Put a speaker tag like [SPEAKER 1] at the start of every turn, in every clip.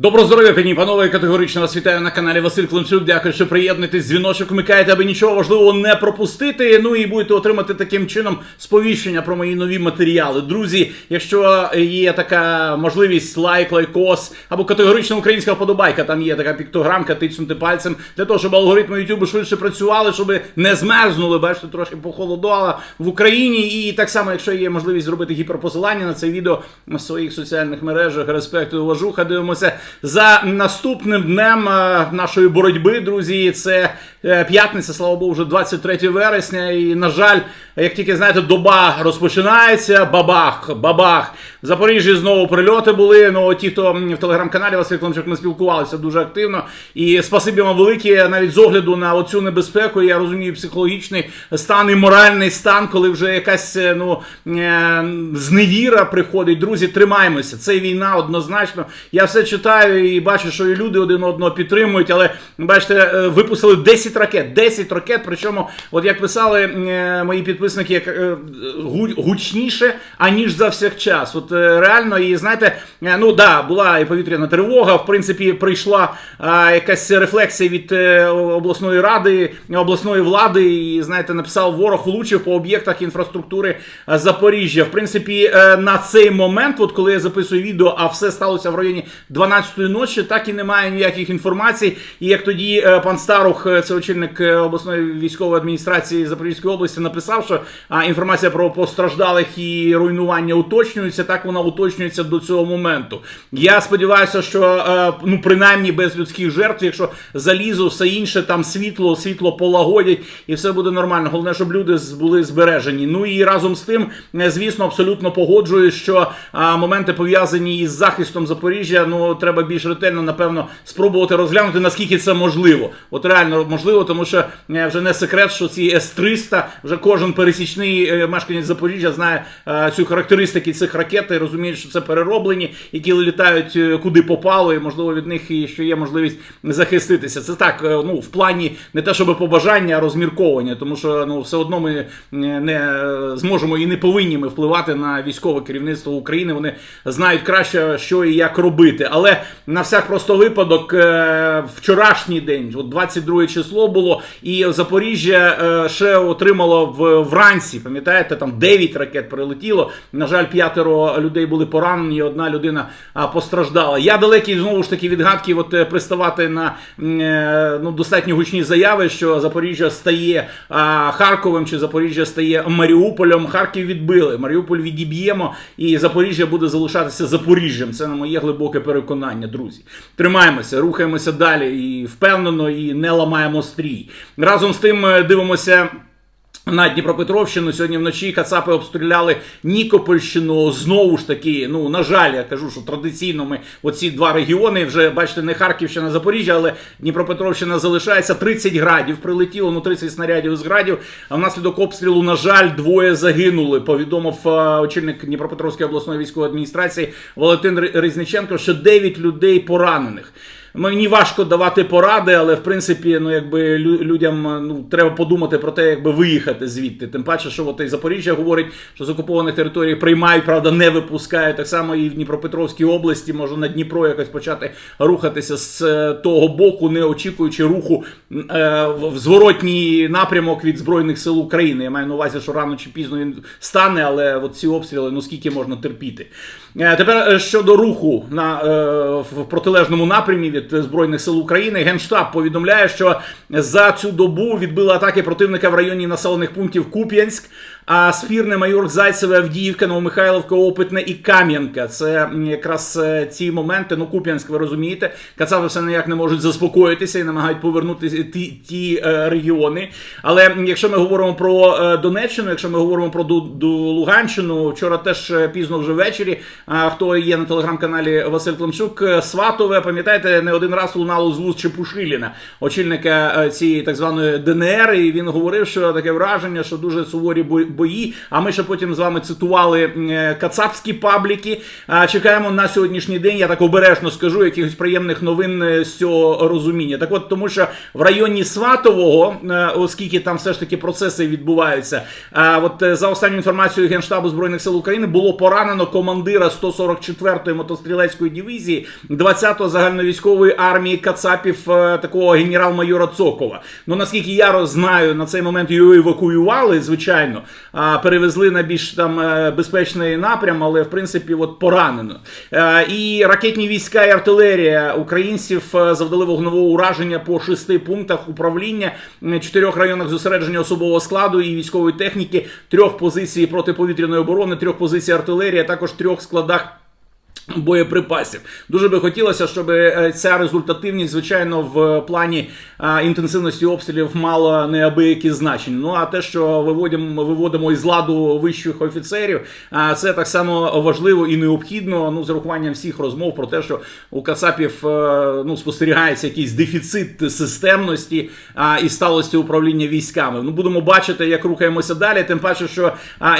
[SPEAKER 1] Доброго здоров'я, пані і панове, категорично вас вітаю на каналі Василь Климчук. Дякую, що приєднуєтесь, дзвіночок вмикаєте, аби нічого важливого не пропустити. Ну і будете отримати таким чином сповіщення про мої нові матеріали. Друзі, якщо є така можливість, лайк, лайкос або категорична українська вподобайка, там є така піктограмка, тицнути пальцем для того, щоб алгоритми YouTube швидше працювали, щоб не змерзнули. Бачите, трошки похолодало в Україні. І так само, якщо є можливість зробити гіперпосилання на це відео в своїх соціальних мережах, респекту уважуха, дивимося за наступним днем е, нашої боротьби, друзі. Це е, п'ятниця, слава Богу, вже 23 вересня. І, на жаль, як тільки знаєте, доба розпочинається, бабах, бабах. В Запоріжжі знову прильоти були. Ну, ті, хто в телеграм-каналі Василь Климчук, ми спілкувалися дуже активно. І спасибі вам велике, навіть з огляду на оцю небезпеку. Я розумію психологічний стан і моральний стан, коли вже якась е, ну, е, зневіра приходить. Друзі, тримаємося. Це війна однозначно. Я все читаю і бачу, що і люди один одного підтримують, але бачите, е, випустили 10 ракет. 10 ракет. Причому, от як писали мої підписники, як гучніше, аніж за всякчас. От е, реально, і знаєте, е, ну да, була і повітряна тривога. В принципі, прийшла е, якась рефлексія від е, обласної ради, обласної влади, і знаєте, написав ворог влучив по об'єктах інфраструктури Запоріжжя. В принципі, на цей момент, от коли я записую відео, а все сталося в районі 12-ї ночі, так і немає ніяких інформацій. І як тоді пан Старух, це очільник обласної військової адміністрації Запорізької області, написав, що а, інформація про постраждалих і руйнування уточнюється, так вона уточнюється до цього моменту. Я сподіваюся, що е, ну принаймні без людських жертв, якщо залізо, все інше, там світло, світло полагодять і все буде нормально. Головне, щоб люди були збережені. Ну і разом з тим, е, звісно, абсолютно погоджуюсь, що а, моменти пов'язані із захистом Запоріжжя, ну треба більш ретельно, напевно, спробувати розглянути, наскільки це можливо. От реально можливо, тому що е, вже не секрет, що ці С-300, вже кожен пересічний е, мешканець Запоріжжя знає е, цю характеристики цих ракет і розуміє, що це перероблені, які літають е, куди попало, і можливо від них і що є можливість захиститися. Це так, е, ну в плані не те, щоб побажання, а розмірковування, тому що ну все одно ми е, не зможемо і не повинні ми впливати на військове керівництво України. Вони знають краще, що і як робити. Але на всяк просто випадок, вчорашній день, от 22 число було, і Запоріжжя ще отримало вранці. Пам'ятаєте, там 9 ракет прилетіло. На жаль, п'ятеро людей були поранені, і одна людина постраждала. Я далекий знову ж таки від гадків от е, приставати на е, ну, достатньо гучні заяви, що Запоріжжя стає Харковим чи Запоріжжя стає Маріуполем. Харків відбили. Маріуполь відіб'ємо, і Запоріжжя буде залишатися Запоріжжям. Це на моє глибоке переконання, друзі. Тримаємося, рухаємося далі і впевнено, і не ламаємо стрій. Разом з тим е, дивимося. На Дніпропетровщину сьогодні вночі Кацапи обстріляли Нікопольщину. Знову ж таки, ну на жаль, я кажу, що традиційно ми оці два регіони вже бачите, не Харківщина, Запоріжжя, але Дніпропетровщина залишається 30 градів. Прилетіло ну 30 снарядів з градів. А внаслідок обстрілу, на жаль, двоє загинули. Повідомив е, очільник Дніпропетровської обласної військової адміністрації Валентин Різниченко, що 9 людей поранених. Мені важко давати поради, але в принципі, ну якби лю- людям ну треба подумати про те, якби виїхати звідти. Тим паче, що от і Запоріжжя говорить, що з окупованих територій приймають, правда, не випускають. Так само і в Дніпропетровській області може на Дніпро якось почати рухатися з е, того боку, не очікуючи руху е, в в зворотній напрямок від збройних сил України. Я маю на увазі, що рано чи пізно він стане, але от ці обстріли, ну скільки можна терпіти. Е, Тепер е, щодо руху на е, в протилежному напрямі е, збройних сил України, генштаб повідомляє, що за цю добу відбили атаки противника в районі населених пунктів Куп'янськ, а спірне майор Зайцеве, Авдіївка, Новомихайловка, Опитне і Кам'янка. Це якраз е, ці моменти. Ну, Куп'янськ, ви розумієте, Кацапи все ніяк не можуть заспокоїтися і намагають повернути ті, ті е, регіони. Але якщо ми говоримо про е, Донеччину, якщо ми говоримо про Луганщину, вчора теж пізно вже ввечері. А хто є на телеграм-каналі Василь Климчук, Сватове, пам'ятаєте, не один раз лунало з вуст Чепушиліна, очільника цієї так званої ДНР, і він говорив, що таке враження, що дуже суворі бой- бої. А ми ще потім з вами цитували е, кацапські пабліки. Чекаємо на сьогоднішній день. Я так обережно скажу якихось приємних новин е, з цього розуміння. Так от, тому що в районі Сватового, е, оскільки там все ж таки процеси відбуваються. От за останню інформацією Генштабу Збройних сил України було поранено командира 144-ї мотострілецької дивізії 20-го загальновійськової армії Кацапів, такого генерал-майора Цокова. Ну наскільки я знаю, на цей момент його евакуювали, звичайно, перевезли на більш там е, безпечний напрям, але в принципі от поранено. Е, І ракетні війська і артилерія українців е, завдали вогневого ураження по шести пунктах управління, чотирьох районах зосередження особового складу і військової техніки, трьох позицій протиповітряної оборони, трьох позицій артилерії, а також трьох складах. Боєприпасів дуже би хотілося, щоб е, ця результативність, звичайно, в плані а, інтенсивності обстрілів мала неабиякі значення. Ну а те, що виводимо, виводимо із ладу вищих офіцерів, а це так само важливо і необхідно. Ну, з урахуванням всіх розмов про те, що у Кацапів е, ну спостерігається якийсь дефіцит системності і сталості управління військами. Ну будемо бачити, як рухаємося далі. Тим паче, що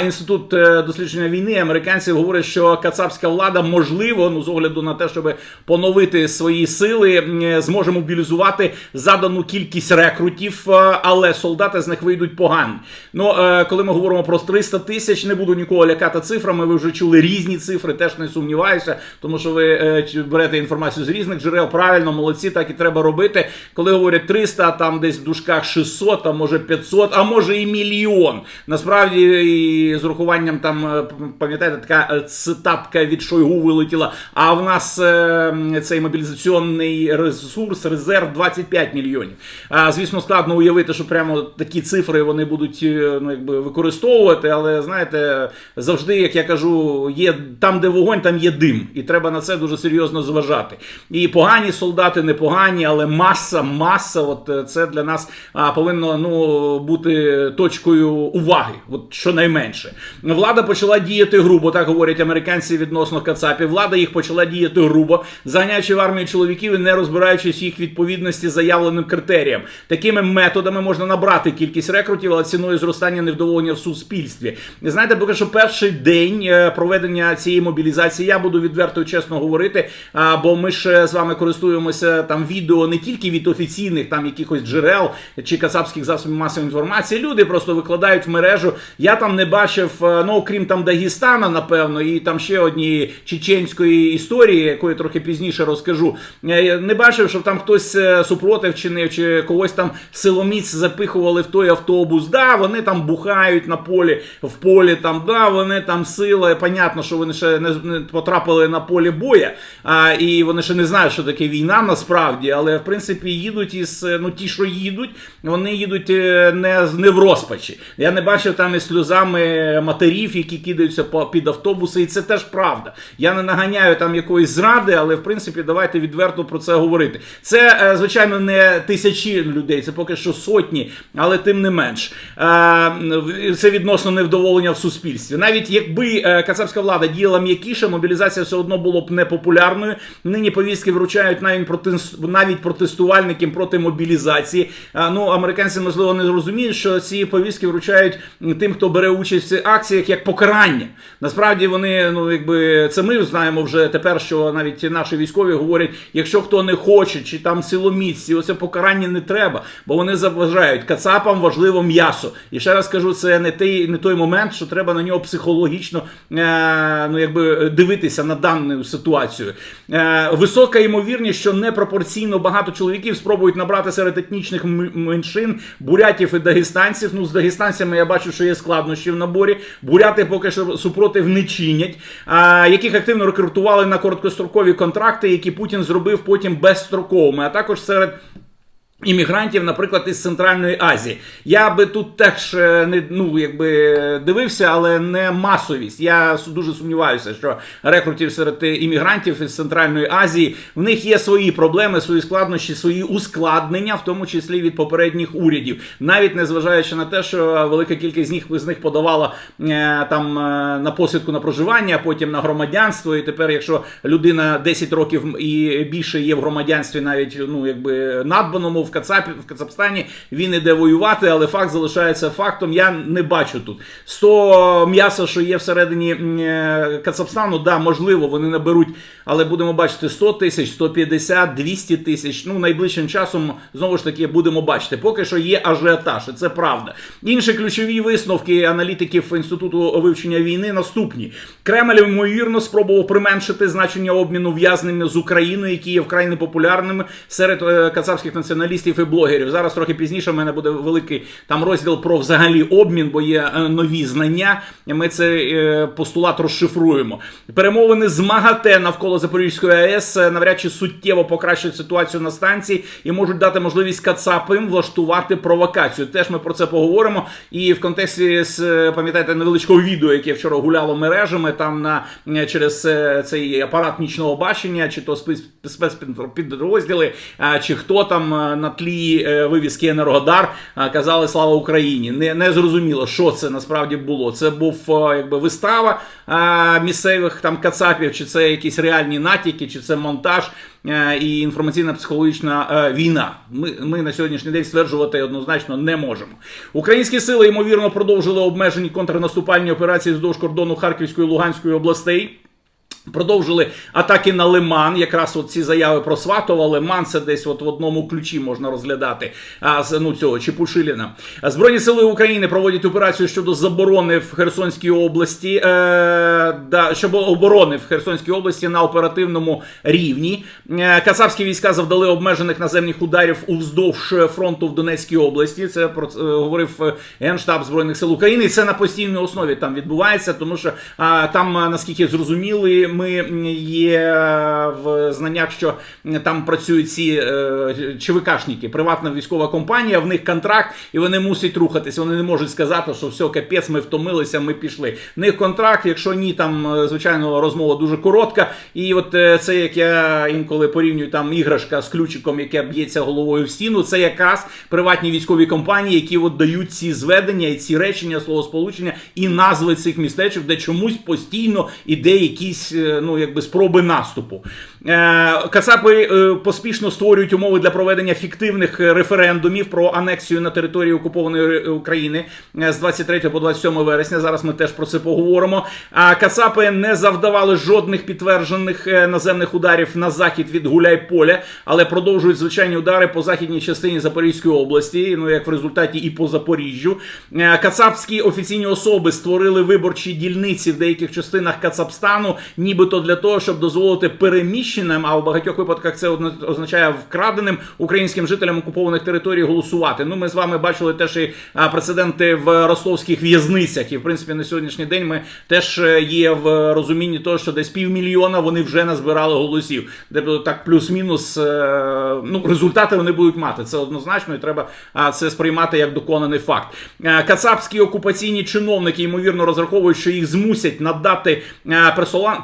[SPEAKER 1] інститут е, дослідження війни американців говорить, що кацапська влада можливо, ну з огляду на те, щоб поновити свої сили, зможе мобілізувати задану кількість рекрутів, е, але солдати з них вийдуть погані. Ну е, коли ми говоримо про 300 тисяч, не буду нікого лякати цифрами. Ви вже чули різні цифри, теж не сумніваюся, тому що ви е, берете інформацію з різних джерел. Правильно, молодці, так і треба робити. Коли говорять 300, а там десь в дужках 600, а може 500, а може і мільйон. Насправді, і з урахуванням там, е, пам'ятаєте, така е, цитатка від Шойгу вилетіла. А в нас е, цей мобілізаційний ресурс, резерв 25 мільйонів. Звісно, складно уявити, що прямо такі цифри вони будуть е, ну, якби, використовувати, але знаєте, завжди, як я кажу, є там, де вогонь, там є дим, і треба на це дуже серйозно зважати. І погані солдати, непогані, але маса, маса, от е, це для нас а, повинно ну, бути точкою уваги, от щонайменше. Влада почала діяти грубо, так говорять американці відносно Кацапів. Влада їх почала діяти грубо, заганяючи в армію чоловіків і не розбираючись їх відповідності заявленим критеріям. Такими методами можна набрати кількість рекрутів, але ціною зростання невдоволення в суспільстві. Знаєте, поки що перший день е, проведення цієї мобілізації, я буду відверто і чесно говорити, бо ми ж з вами користуємося там відео не тільки від офіційних там якихось джерел чи кацапських засобів масової інформації. Люди просто викладають в мережу. Я там не бачив, е, ну окрім там Дагестана, напевно, і там ще однієї чеченської історії, якої трохи пізніше розкажу. Е, Не бачив, щоб там хтось е, супротив чинив, чи когось там силоміць запихували в той автобус. Да, вони там бухають на полі, в полі там, да, вони там сила. Понятно, що вони ще не, потрапили на полі боя, а, і вони ще не знають, що таке війна насправді, але в принципі їдуть із е, ну ті, що їдуть, вони їдуть не, не в розпачі. Я не бачив там із сльозами матерів, які кидаються під автобуси, і це теж правда. Я не наганяю там якоїсь зради, але в принципі давайте відверто про це говорити. Це е, звичайно не тисячі людей, це поки що сотні, але тим не менш. Е, Це відносно невдоволення в суспільстві. Навіть якби е, кацапська влада діяла м'якіше, мобілізація все одно було б непопулярною. Нині повістки вручають навіть проти навіть протестувальникам проти мобілізації. Ну, американці можливо не розуміють, що ці повістки вручають тим, хто бере участь в цих акціях, як покарання. Насправді вони, ну якби це ми знаємо вже тепер, що навіть наші військові говорять, якщо хто не хоче, чи там силоміці, оце покарання не треба, бо вони заважають кацапам важливо м'ясо. І ще раз кажу, це не той, не той момент, що треба на нього психологічно е, ну, якби, дивитися на дану ситуацію. Е, висока ймовірність, що непропорційно багато чоловіків спробують набрати серед етнічних меншин бурятів і дагестанців. Ну, з дагестанцями я бачу, що є складнощі в наборі. Буряти поки що супротив не чинять, а, яких активно рекрутували на короткострокові контракти, які Путін зробив потім безстроковими, а також серед. Іммігрантів, наприклад, із Центральної Азії. Я би тут теж е, не ну якби дивився, але не масовість. Я дуже сумніваюся, що рекрутів серед іммігрантів із Центральної Азії в них є свої проблеми, свої складнощі, свої ускладнення, в тому числі від попередніх урядів, навіть незважаючи на те, що велика кількість з них з них подавала е, там е, на посвідку на проживання, потім на громадянство. І тепер, якщо людина 10 років і більше є в громадянстві, навіть ну якби надбаному в Кацапі в Кацапстані він іде воювати, але факт залишається фактом. Я не бачу тут 100 м'яса, що є всередині е, Кацапстану. Да, можливо, вони наберуть, але будемо бачити 100 тисяч, 150, 200 тисяч. Ну найближчим часом знову ж таки будемо бачити. Поки що є ажіотаж, і це правда. Інші ключові висновки аналітиків інституту вивчення війни наступні. Кремль ймовірно спробував применшити значення обміну в'язнями з Україною, які є вкрай непопулярними серед е, кацапських націоналістів і блогерів. Зараз трохи пізніше в мене буде великий там розділ про взагалі обмін, бо є е, нові знання. Ми цей е, постулат розшифруємо. Перемовини з МАГАТЕ навколо Запорізької АЕС е, навряд чи суттєво покращать ситуацію на станції і можуть дати можливість Кацапим влаштувати провокацію. Теж ми про це поговоримо. І в контексті з пам'ятаєте невеличкого відео, яке вчора гуляло мережами, там на через цей апарат нічного бачення, чи то спец- спецпідрозділи, чи хто там е, на тлі е, вивіски Енергодар казали Слава Україні. Не, не зрозуміло, що це насправді було. Це був е, якби вистава місцевих там кацапів, чи це якісь реальні натяки, чи це монтаж. е, І інформаційна психологічна війна. Ми, ми на сьогоднішній день стверджувати однозначно не можемо. Українські сили ймовірно продовжили обмежені контрнаступальні операції вздовж кордону Харківської і Луганської областей. Продовжили атаки на Лиман. Якраз от ці заяви про Сватова. Лиман це десь от в одному ключі можна розглядати. А ну цього Чепушиліна. Збройні сили України проводять операцію щодо заборони в Херсонській області. Е, да, щодо оборони в Херсонській області на оперативному рівні. Е, Кацапські війська завдали обмежених наземних ударів уздовж фронту в Донецькій області. Це про е, говорив е, Генштаб Збройних сил України. І це на постійній основі там відбувається, тому що а, там, наскільки зрозуміли, ми є в знаннях, що там працюють ці е, ЧВКшники, приватна військова компанія, в них контракт, і вони мусять рухатися. Вони не можуть сказати, що все, капець, ми втомилися, ми пішли. В них контракт, якщо ні, там е, звичайно розмова дуже коротка. І от е, це як я інколи порівнюю там іграшка з ключиком, яке б'ється головою в стіну. Це якраз приватні військові компанії, які от дають ці зведення і ці речення, словосполучення і назви цих містечок, де чомусь постійно іде якісь е, ну якби спроби наступу. Е, Кацапи е, поспішно створюють умови для проведення фіктивних е, референдумів про анексію на території окупованої України з 23 по 27 вересня. Зараз ми теж про це поговоримо. А Кацапи не завдавали жодних підтверджених наземних ударів на захід від Гуляйполя, але продовжують звичайні удари по західній частині Запорізької області. Ну як в результаті і по Запоріжжю. Кацапські офіційні особи створили виборчі дільниці в деяких частинах Кацапстану, нібито для того, щоб дозволити переміщеним, а в багатьох випадках це означає вкраденим українським жителям окупованих територій голосувати. Ну, ми з вами бачили теж і прецеденти в ростовських в'язницях. І в принципі на сьогоднішній день ми теж е, є в розумінні того, що десь півмільйона вони вже назбирали голосів. Тобто так плюс-мінус е, ну, результати вони будуть мати. Це однозначно, і треба це сприймати як доконаний факт. Е, Кацапські окупаційні чиновники ймовірно розраховують, що їх змусять надати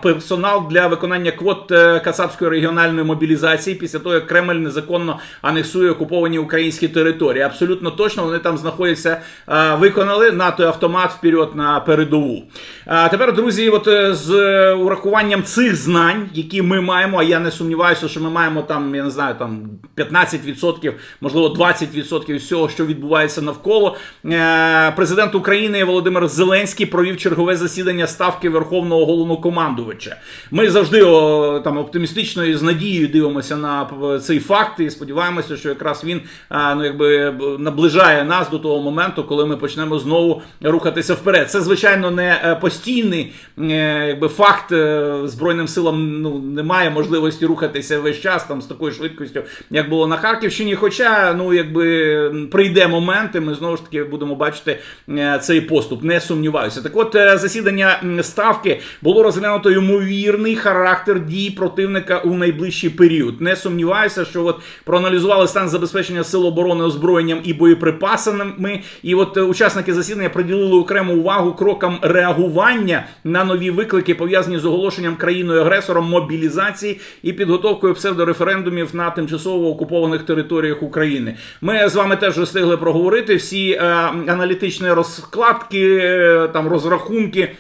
[SPEAKER 1] персонал для виконання квот е, Кацапської регіональної мобілізації після того, як Кремль незаконно анексує окуповані українські території. Абсолютно точно вони там знаходяться, е, виконали НАТО автомат вперед на передову. А тепер, друзі, от е, з е, урахуванням цих знань, які ми маємо, а я не сумніваюся, що ми маємо там, я не знаю, там 15%, можливо, 20% всього, що відбувається навколо. Е, Президент України Володимир Зеленський провів чергове засідання ставки Верховного головнокомандувача. Ми завжди там оптимістично і з надією дивимося на цей факт і сподіваємося, що якраз він ну якби наближає нас до того моменту, коли ми почнемо знову рухатися вперед. Це звичайно не е, постійний е, якби факт е, збройним силам. Ну немає можливості рухатися весь час там з такою швидкістю, як було на Харківщині. Хоча ну якби прийде момент, і ми знову ж таки будемо бачити цей поступ. Не сумніваюся. Так, от засідання ставки було розглянуто ймовірний характер дій противника у найближчий період. Не сумніваюся, що от проаналізували стан забезпечення сил оборони озброєнням і боєприпасами. І от е, учасники засідання приділили окрему увагу крокам реагування на нові виклики, пов'язані з оголошенням країною агресором мобілізації і підготовкою псевдореферендумів на тимчасово окупованих територіях України. Ми з вами теж встигли проговорити всі е, аналітичні розкладки, е, там розрахунки.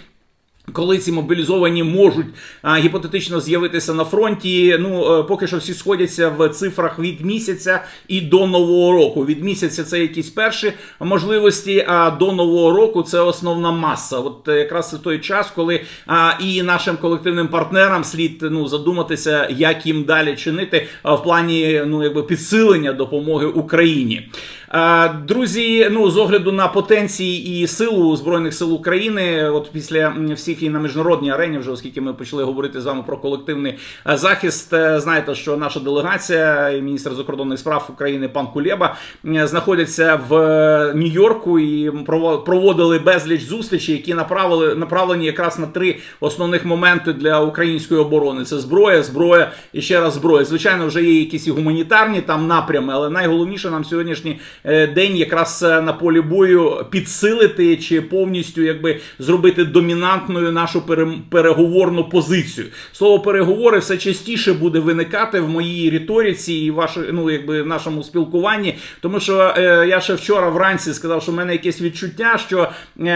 [SPEAKER 1] Коли ці мобілізовані можуть а, гіпотетично з'явитися на фронті, ну е, поки що всі сходяться в цифрах від місяця і до нового року. Від місяця це якісь перші можливості, а до нового року це основна маса. От е, якраз це той час, коли а, і нашим колективним партнерам слід ну задуматися, як їм далі чинити в плані ну якби підсилення допомоги Україні. А, Друзі, ну з огляду на потенції і силу збройних сил України, от після всіх і на міжнародній арені, вже оскільки ми почали говорити з вами про колективний е, захист, е, знаєте, що наша делегація і міністр закордонних справ України пан Кулєба е, знаходяться в е, Нью-Йорку і прово- проводили безліч зустрічей, які направили направлені якраз на три основних моменти для української оборони: це зброя, зброя і ще раз зброя. Звичайно, вже є якісь і гуманітарні там напрями, але найголовніше нам сьогоднішній е, день якраз е, на полі бою підсилити чи повністю якби зробити домінантною нашу переговорну позицію. Слово переговори все частіше буде виникати в моїй риториці і вашій, ну якби в нашому спілкуванні, тому що е, я ще вчора вранці сказав, що в мене якесь відчуття, що е,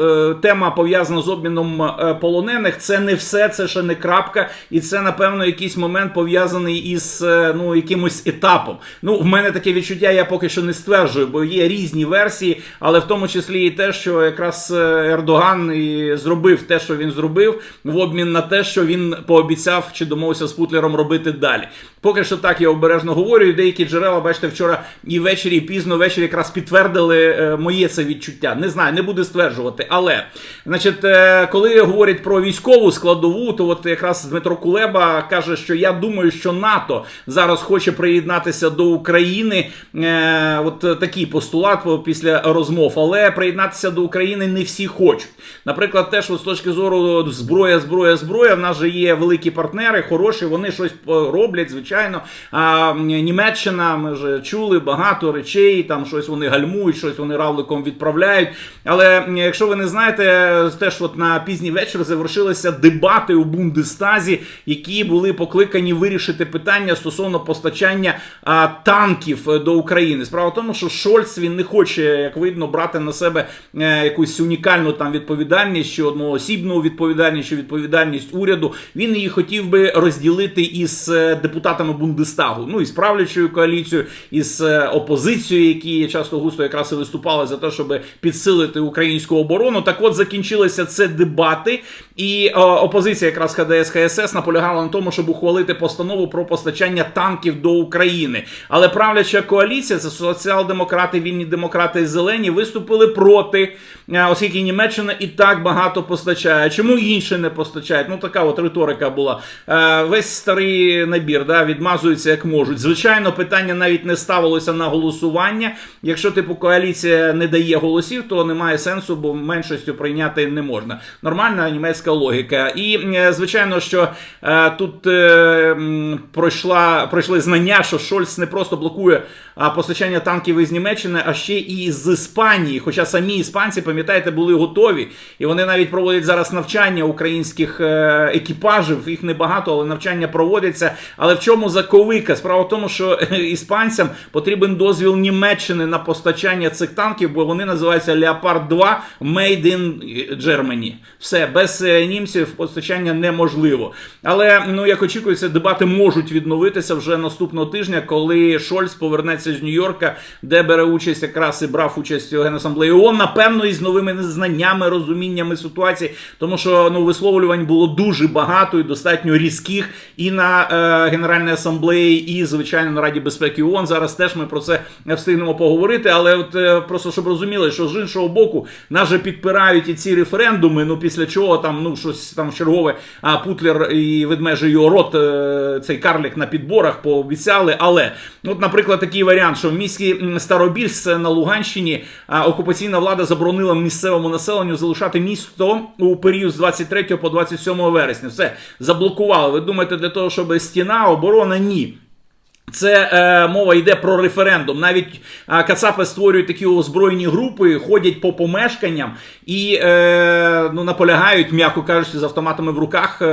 [SPEAKER 1] е, тема пов'язана з обміном е, полонених, це не все, це ще не крапка, і це напевно якийсь момент пов'язаний із е, ну якимось етапом. Ну, в мене таке відчуття, я поки що не стверджую, бо є різні версії, але в тому числі і те, що якраз е, Ердоган і зробив те, що він зробив, в обмін на те, що він пообіцяв чи домовився з Путлером робити далі. Поки що так я обережно говорю. Деякі джерела, бачите, вчора і ввечері, і пізно ввечері якраз підтвердили е, моє це відчуття. Не знаю, не буду стверджувати. Але, значить, е, коли говорять про військову складову, то от якраз Дмитро Кулеба каже, що я думаю, що НАТО зараз хоче приєднатися до України. Е, От е, такий постулат після розмов, але приєднатися до України не всі хочуть. Наприклад, теж з точки зору зброя, зброя, зброя. В нас же є великі партнери, хороші, вони щось е, роблять, звичайно. А Німеччина, ми вже чули багато речей, там щось вони гальмують, щось вони равликом відправляють. Але якщо ви не знаєте, теж от на пізній вечір завершилися дебати у Бундестазі, які були покликані вирішити питання стосовно постачання а, танків е, до України. Справа тому, що Шольц він не хоче, як видно, брати на себе е, якусь унікальну там відповідальність, чи одноосібну відповідальність, чи відповідальність уряду. Він її хотів би розділити із е, депутатами Бундестагу, ну і з правлячою коаліцією, із е, опозицією, які часто густо якраз і виступали за те, щоб підсилити українську оборону. Так от закінчилися це дебати, і опозиція, якраз ХДС ХСС, наполягала на тому, щоб ухвалити постанову про постачання танків до України. Але правляча коаліція, це соціал-демократи, вільні демократи і зелені, виступили проти, е, оскільки Німеччина і так багато постачає. Чому інші не постачають? Ну така от риторика була. Е, Весь старий набір да, відмазуються як можуть. Звичайно, питання навіть не ставилося на голосування. Якщо типу коаліція не дає голосів, то немає сенсу, бо меншістю прийняти не можна. Нормальна німецька логіка. І е, звичайно, що тут пройшла пройшли знання, що Шольц не просто блокує постачання танків із Німеччини, а ще і з Іспанії. Хоча самі іспанці, пам'ятаєте, були готові, і вони навіть проводять зараз навчання українських е, екіпажів. Їх небагато, але навчання проводяться. Але в чому заковика? Справа в тому, що е, іспанцям потрібен дозвіл Німеччини на постачання цих танків, бо вони називаються Leopard 2 Made in Germany. Все, без е, німців постачання неможливо. Але ну як очікується, дебати можуть відновитися вже наступного тижня, коли Шольц повернеться з Нью-Йорка, де бере участь якраз і брав участь у Генасамблеї ООН, напевно, із новими знаннями, розуміннями ситуації, тому що ну висловлювань було дуже багато і достатньо різких і на е, Генеральній асамблеї, і звичайно на Раді безпеки ООН. Зараз теж ми про це не встигнемо поговорити. Але от е, просто щоб розуміли, що з іншого боку нас же підпирають і ці референдуми. Ну після чого там ну щось там чергове, а Путлер і ведмежий його рот, е, цей карлик на підборах пообіцяли. Але от, наприклад, такий варіант, що в місті Старобільс на Луганщині окупаційна влада заборонила місцевому населенню залишати місто у період з 23 по 27 вересня. Все заблокували. Ви думаєте, для того, щоб стіна, оборона? Ні. Це е, мова йде про референдум. Навіть е, Кацапи створюють такі озброєні групи, ходять по помешканням і е, ну, наполягають, м'яко кажучи, з автоматами в руках е,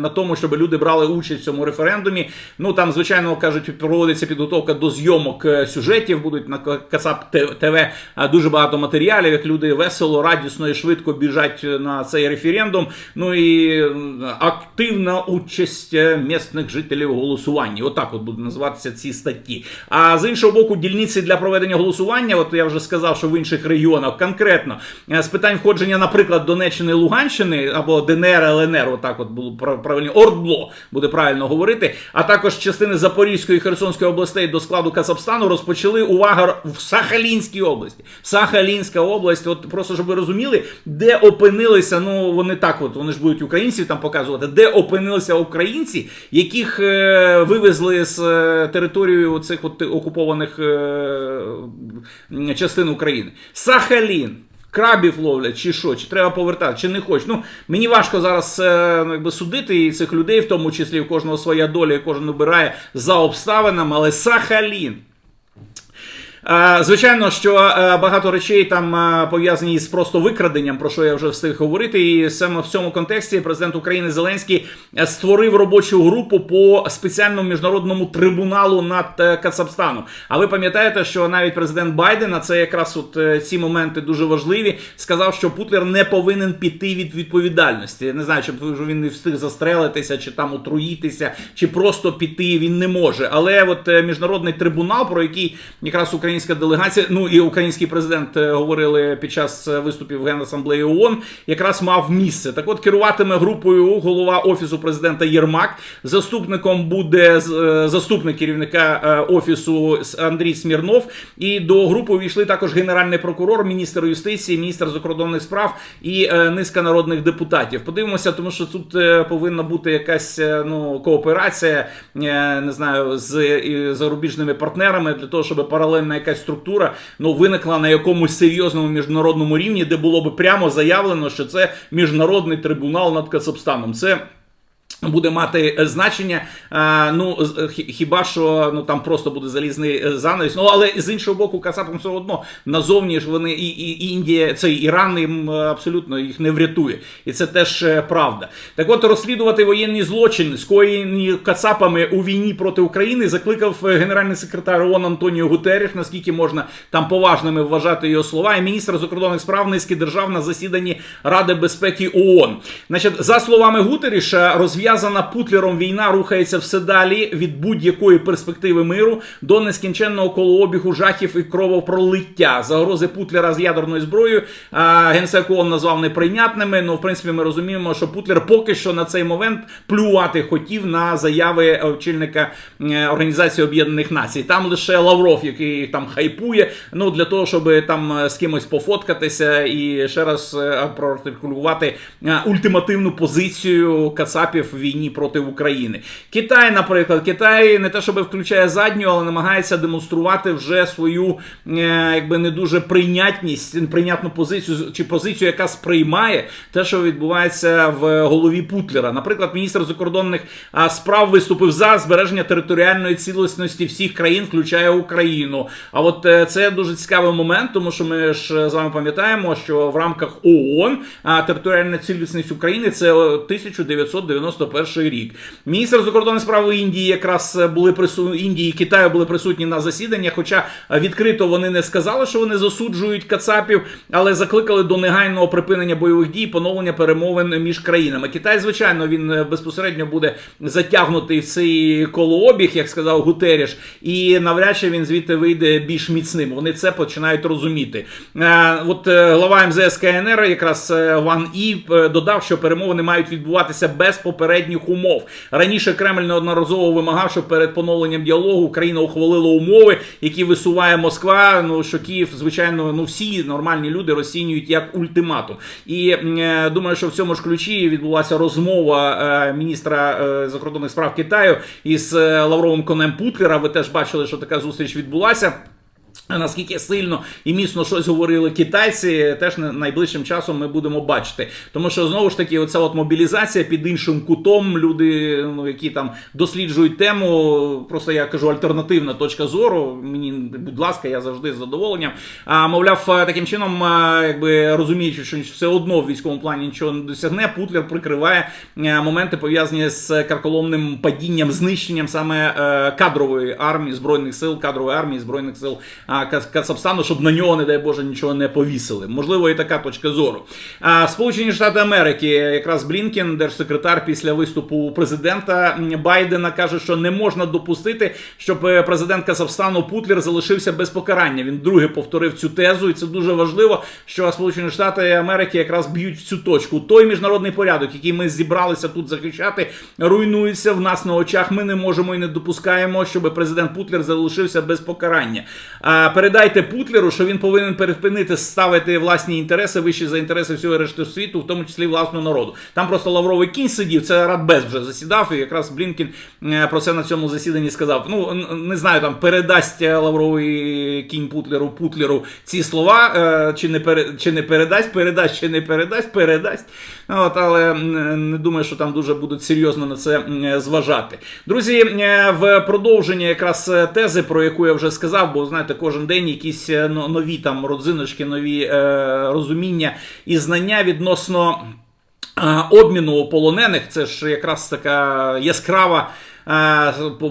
[SPEAKER 1] на тому, щоб люди брали участь в цьому референдумі. Ну там, звичайно, кажуть, проводиться підготовка до зйомок е, сюжетів. Будуть на Кацап ТВ е, дуже багато матеріалів, як люди весело, радісно і швидко біжать на цей референдум. Ну і активна участь е, місцевих жителів у голосуванні. Отак от буде називатися ці статті. А з іншого боку, дільниці для проведення голосування, от я вже сказав, що в інших регіонах конкретно е, з питань входження, наприклад, Донеччини Луганщини або ДНР, ЛНР, отак от було правильно, Ордло буде правильно говорити. А також частини Запорізької і Херсонської областей до складу Казахстану розпочали увага в Сахалінській області. Сахалінська область, от просто щоб ви розуміли, де опинилися. Ну вони так, от вони ж будуть українців там показувати, де опинилися українці, яких е, вивезли з території цих от окупованих е, частин України. Сахалін. Крабів ловлять, чи що, чи треба повертати, чи не хоч. Ну мені важко зараз е, ну, якби судити і цих людей, в тому числі в кожного своя доля, і кожен обирає за обставинами, але Сахалін. Е, Звичайно, що е, багато речей там е, пов'язані з просто викраденням, про що я вже встиг говорити. І саме в цьому контексті президент України Зеленський створив робочу групу по спеціальному міжнародному трибуналу над Кацапстаном. А ви пам'ятаєте, що навіть президент Байден, а це якраз от ці моменти дуже важливі, сказав, що Путлер не повинен піти від відповідальності. Не знаю, чи він не встиг застрелитися, чи там отруїтися, чи просто піти він не може. Але от міжнародний трибунал, про який якраз українська делегація, ну і український президент е, говорили під час е, виступів Генасамблеї ООН, якраз мав місце. Так от керуватиме групою голова офісу президента Єрмак. Заступником буде е, заступник керівника офісу Андрій Смірнов. І до групи увійшли також генеральний прокурор, міністр юстиції, міністр закордонних справ і низка народних депутатів. Подивимося, тому що тут повинна бути якась ну кооперація, не знаю, з зарубіжними партнерами для того, щоб паралельна якась структура ну виникла на якомусь серйозному міжнародному рівні, де було би прямо заявлено, що це міжнародний трибунал над Кацапстаном. Це Буде мати е, значення, ну з- хіба що ну там просто буде залізний е, занавіс. Ну але з іншого боку, Кацапам все одно назовні ж вони і, і, Індія, цей Іран їм е, абсолютно їх не врятує, і це теж е, правда. Так от розслідувати воєнні злочини, скоєні Кацапами у війні проти України, закликав е, генеральний секретар ООН Антоніо Гутерріш, наскільки можна там поважними вважати його слова, і міністр закордонних справ низки держав на засіданні Ради безпеки ООН. Значить, за словами Гутеріша, розв'язана Путлером війна рухається все далі від будь-якої перспективи миру до нескінченного колообігу жахів і кровопролиття. Загрози Путлера з ядерною зброєю а, генсек ООН назвав неприйнятними. Ну, в принципі, ми розуміємо, що Путлер поки що на цей момент плювати хотів на заяви очільника Організації Об'єднаних Націй. Там лише Лавров, який там хайпує, ну для того, щоб там е, з кимось пофоткатися і ще раз е, проартикулювати е, ультимативну позицію Кацапів війні проти України. Китай, наприклад, Китай не те, щоб включає задню, але намагається демонструвати вже свою е, якби не дуже прийнятність, прийнятну позицію чи позицію, яка сприймає те, що відбувається в голові Путлера. Наприклад, міністр закордонних справ виступив за збереження територіальної цілісності всіх країн, включає Україну. А от е, це дуже цікавий момент, тому що ми ж е, з вами пам'ятаємо, що в рамках ООН територіальна цілісність України це 1990 91 рік. Міністр закордонних справ Індії якраз е, були присутні Індії, Китаю були присутні на засіданнях. Хоча е, відкрито вони не сказали, що вони засуджують Кацапів, але закликали до негайного припинення бойових дій, поновлення перемовин між країнами. Китай, звичайно, він е, безпосередньо буде затягнутий в цей колообіг, як сказав Гутеріш, і навряд чи він звідти вийде більш міцним. Вони це починають розуміти. От глава МЗС КНР, якраз Ван І додав, що перемовини мають відбуватися без попередньо попередніх умов. Раніше Кремль неодноразово вимагав, щоб перед поновленням діалогу Україна ухвалила умови, які висуває Москва. Ну що Київ, звичайно, ну всі нормальні люди розцінюють як ультиматум. І е, думаю, що в цьому ж ключі відбулася розмова е, міністра е, закордонних справ Китаю із е, Лавровим конем Путлера. Ви теж бачили, що така зустріч відбулася. Наскільки сильно і міцно щось говорили китайці, теж найближчим часом ми будемо бачити. Тому що знову ж таки, оця от мобілізація під іншим кутом, люди, ну, які там досліджують тему, просто я кажу альтернативна точка зору. Мені, будь ласка, я завжди з задоволенням. А мовляв, таким чином, якби розуміючи, що все одно в військовому плані нічого не досягне, Путлер прикриває моменти пов'язані з карколомним падінням, знищенням саме е, кадрової армії збройних сил, кадрової армії збройних сил Каз- щоб на нього, не дай Боже, нічого не повісили. Можливо, і така точка зору. А, Сполучені Штати Америки, якраз Блінкен, держсекретар, після виступу президента Байдена каже, що не можна допустити, щоб е, президент Казахстану Путлер залишився без покарання. Він друге повторив цю тезу, і це дуже важливо, що Сполучені Штати Америки якраз б'ють в цю точку. Той міжнародний порядок, який ми зібралися тут захищати, руйнується в нас на очах. Ми не можемо і не допускаємо, щоб президент Путлер залишився без покарання. Передайте Путлеру, що він повинен перепинити ставити власні інтереси вище за інтереси всього решти світу, в тому числі власного народу. Там просто лавровий кінь сидів. Це Радбез вже засідав, і якраз Блінкін е, про це на цьому засіданні сказав. Ну не знаю, там передасть е, лавровий кінь Путлеру Путлеру ці слова, е, чи не пере, чи не передасть, передасть, чи не передасть, передасть. Ну, От, але не думаю, що там дуже будуть серйозно на це зважати. Друзі, в продовження якраз тези, про яку я вже сказав, бо знаєте, кожен день якісь е, нові там родзиночки, нові е, розуміння і знання відносно. А, обміну полонених це ж якраз така яскрава.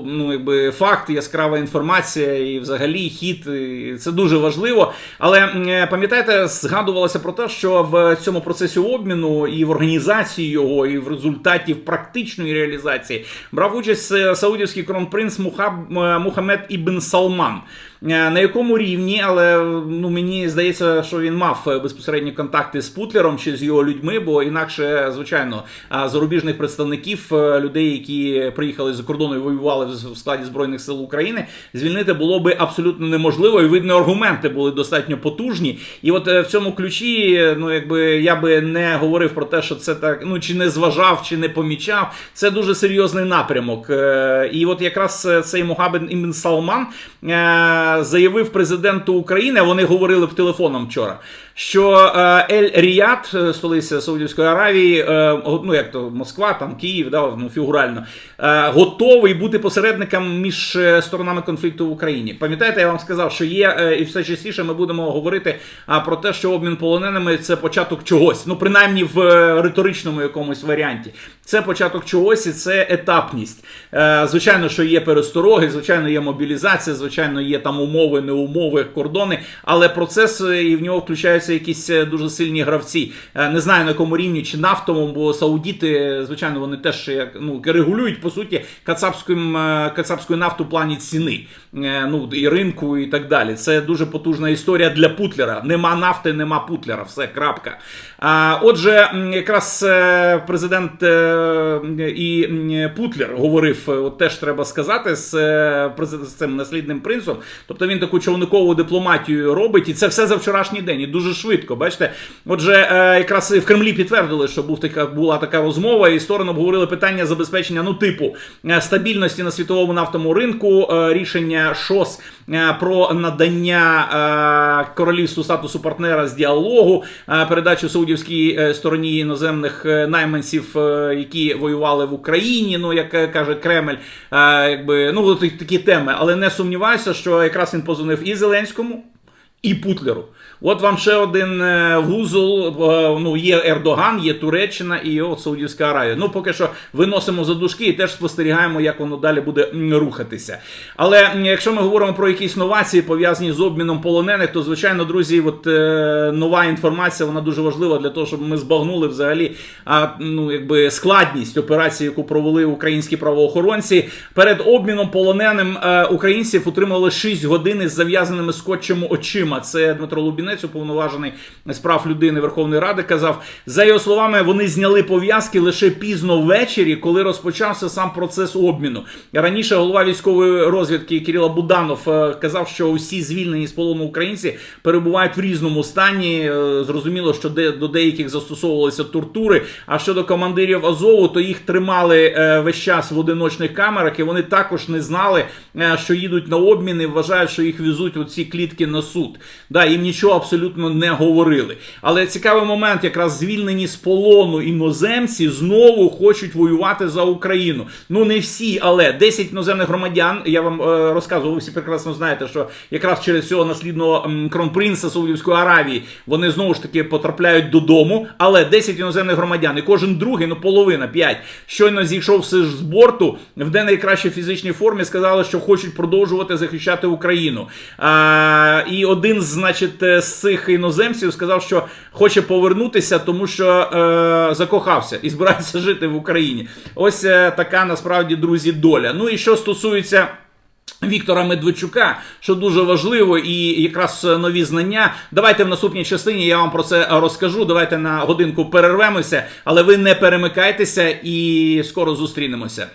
[SPEAKER 1] Ну, якби факт, яскрава інформація і взагалі хід. і Це дуже важливо. Але е, пам'ятаєте, згадувалося про те, що в цьому процесі обміну і в організації його, і в результаті в практичної реалізації брав участь е, саудівський кронпринц е, Мухаммед Ібн Салман. Е, На якому рівні, але ну мені здається, що він мав е, безпосередні контакти з Путлером чи з його людьми, бо інакше, звичайно, зарубіжних представників е, людей, які приїхали з кордону і воювали в складі збройних сил України, звільнити було би абсолютно неможливо. І видно, аргументи були достатньо потужні. І от е, в цьому ключі, е, ну якби я би не говорив про те, що це так, ну чи не зважав, чи не помічав. Це дуже серйозний напрямок. Е, І от якраз е, цей Мухаббед Ібн Салман е, заявив президенту України, вони говорили б телефоном вчора. Що е, Ель Ріяд, е, столиця Саудівської Аравії, е, ну як то Москва, там Київ, да, ну фігурально, готовий бути посередником між сторонами конфлікту в Україні. Пам'ятаєте, я вам сказав, що є і все частіше ми будемо говорити про те, що обмін полоненими це початок чогось. Ну, принаймні в риторичному якомусь варіанті. Це початок чогось і це етапність. Звичайно, що є перестороги, звичайно, є мобілізація, звичайно, є там умови, не умови, кордони, але процес і в нього включаються якісь е, дуже сильні гравці. Е, Не знаю на якому рівні чи нафтовому, бо саудіти, звичайно, вони теж як ну регулюють по суті кацапським е, кацапську нафту плані ціни, ну і ринку, і так далі. Це дуже потужна історія для Путлера. Нема нафти, нема Путлера. Все крапка. Отже, якраз президент і Путлер говорив, от теж треба сказати, з цим наслідним принцем. Тобто він таку човникову дипломатію робить, і це все за вчорашній день, і дуже швидко. Бачите, отже, е, якраз в Кремлі підтвердили, що був така була така розмова, і сторони обговорили питання забезпечення, ну типу е, стабільності на світовому нафтовому ринку, е, рішення ШОС про надання е, королівству статусу партнера з діалогу, е, передачу саудівській е, стороні іноземних е, найманців, е, які воювали в Україні. Ну як е, каже Кремль, е, якби ну такі теми. Але не сумніваюся, що якраз він позвонив і Зеленському. І Путлеру. От вам ще один е, вузол. е, Ну, є Ердоган, є Туреччина і от Саудівська Аравія. Ну, поки що виносимо за дужки і теж спостерігаємо, як воно далі буде рухатися. Але якщо ми говоримо про якісь новації, пов'язані з обміном полонених, то звичайно, друзі, от е, нова інформація вона дуже важлива для того, щоб ми збагнули взагалі ну, якби складність операції, яку провели українські правоохоронці. Перед обміном полоненим українців утримали 6 годин із зав'язаними скотчем очима. Очима. Це Дмитро Лубінець, уповноважений з прав людини Верховної Ради, казав. За його словами, вони зняли пов'язки лише пізно ввечері, коли розпочався сам процес обміну. Раніше голова військової розвідки Кирило Буданов е, казав, що усі звільнені з полону українці перебувають в різному стані. Е, Зрозуміло, що де до деяких застосовувалися тортури. А щодо командирів Азову, то їх тримали е, весь час в одиночних камерах, і вони також не знали, що їдуть на обмін і вважають, що їх везуть у ці клітки на суд. Да, їм нічого абсолютно не говорили. Але цікавий момент, якраз звільнені з полону іноземці знову хочуть воювати за Україну. Ну не всі, але 10 іноземних громадян. Я вам е, розказував, ви всі прекрасно знаєте, що якраз через цього наслідного кронпринца Саудівської Аравії вони знову ж таки потрапляють додому. Але 10 іноземних громадян, і кожен другий, ну половина, 5, щойно зійшовся з борту в де найкращій фізичній формі, сказали, що хочуть продовжувати захищати Україну. А, і один, значить, е, з цих іноземців сказав, що хоче повернутися, тому що е, закохався і збирається жити в Україні. Ось е, така насправді, друзі, доля. Ну і що стосується. Віктора Медведчука, що дуже важливо, і якраз нові знання. Давайте в наступній частині я вам про це розкажу. Давайте на годинку перервемося, але ви не перемикайтеся і скоро зустрінемося.